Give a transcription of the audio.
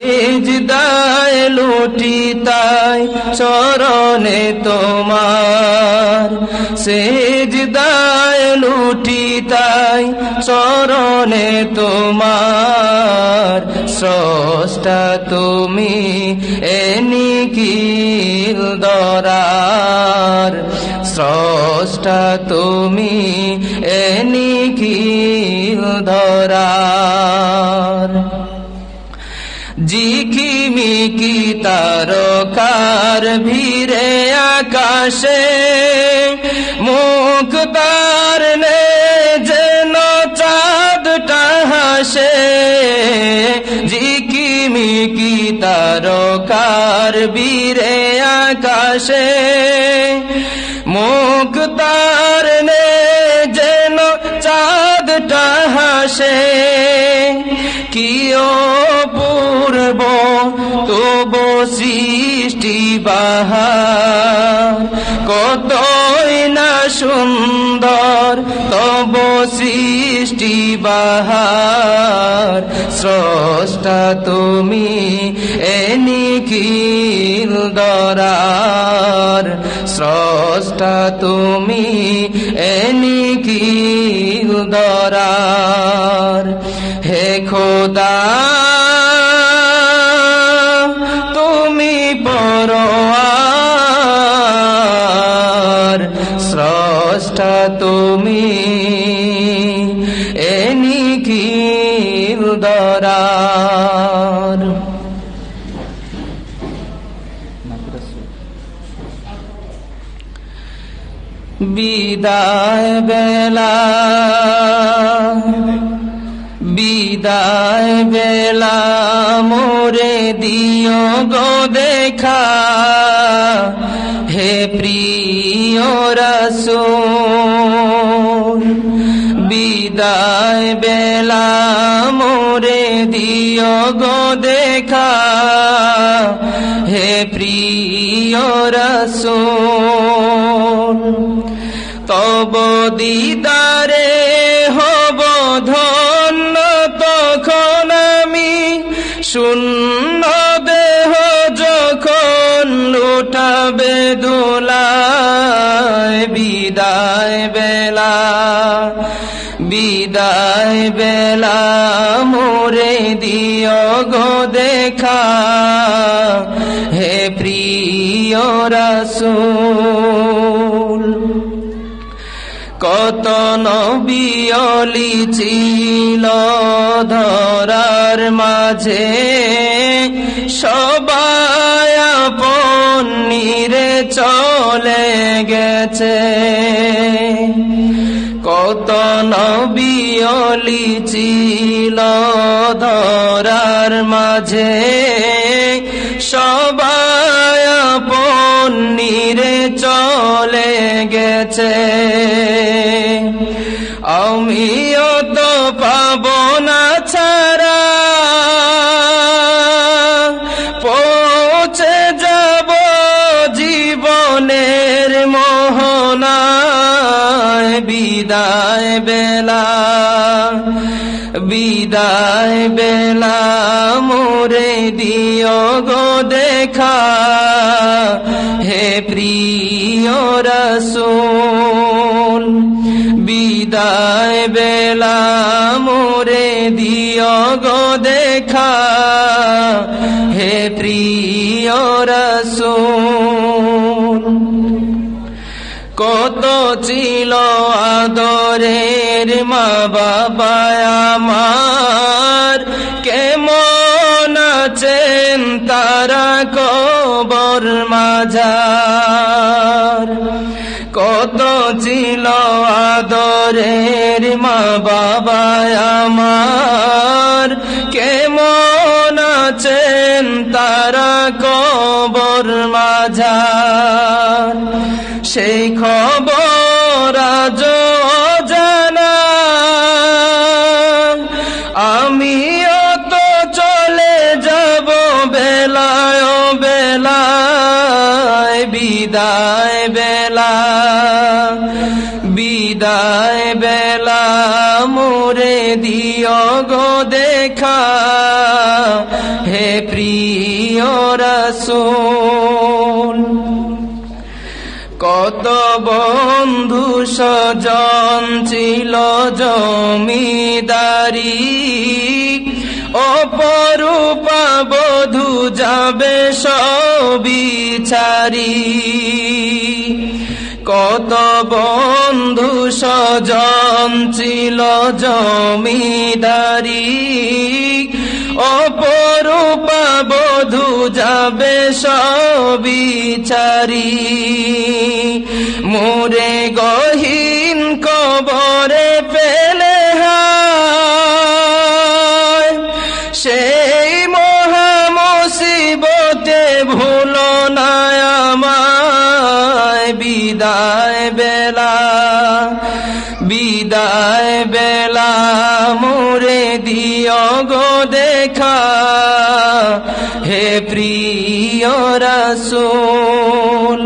সিজদায় লুটি তাই চরণে তোমার। সিজদায় লুটি তাই চরণে তোমার। স্রষ্টা তুমি এনিকিল দরার। স্রষ্টা তুমি এনিকিল ধরার তারকার ভিড়ে আকাশে মুখ নে যেন চাঁদটা হাসে। জিকিমিকি তারকার বীরে আকাশে মুখ নে যেন চাঁদটা হাসে। কি অপূর্ব তব সৃষ্টি বাহার। কতই না সুন্দর, তব সৃষ্টি বাহার। স্রষ্টা তুমি এনিখিল দরার। স্রষ্টা তুমি এনিখিল দরার। দরার বিদায় বেলা বিদায় বেলা মোরে দিও গো দেখা। হে প্রিয় রসুল বিদায় বেলা মোরে দিও গো দেখা। হে প্রিয় রসুল, তব দিদারে হব ধন্য, তখন আমি শূন্য দেহ যখন লুটাবে দোলায়। বিদায় বেলা বিদায় বেলা মোরে দিও গো দেখা। হে প্রিয় রসুল, কত নবিয়লি ছিল ধরার মাঝে। সবাই আপন নিরে চলে গেছে। ছিল ধরার মাঝে। সবাই চলে গেছে। আমিও তো পাব না ছাড়া। পৌঁছে যাব জীবনের মোহনায় বিদায় বেলা বিদায় বেলা মোরে দিও গো দেখা। হে প্রিয় রসুল, বিদায় বেলা মোরে দিও গো দেখা। হে প্রিয় কত ছিল আদরের মা বাবা আমার। কেমন আছেন তারা কবর মাঝার? কত ছিল আদরের মা বাবা আমার। কেমন আছেন তারা কবর মাঝার? সেই খবর আজ জানা আমিও তো চলে যাব বেলায় বেলায়, বিদায় বেলা বিদায় বেলা, মোরে দিও গো দেখা। হে প্রিয় রাসূল। কত বন্ধু সজন ছিল জমিদারি। অপরূপা বধু যাবে সবিচারি। কত বন্ধু সজন ছিল জমিদারি। অপরূপা যাবে সবিচারি মোরে গহীন কবরে পেলে সেই মহা মুসিবতে ভুলো না আমায়। বিদায় বেলা বিদায় বেলা, মোরে দিও গো দেখা হে প্রিয় রাসূল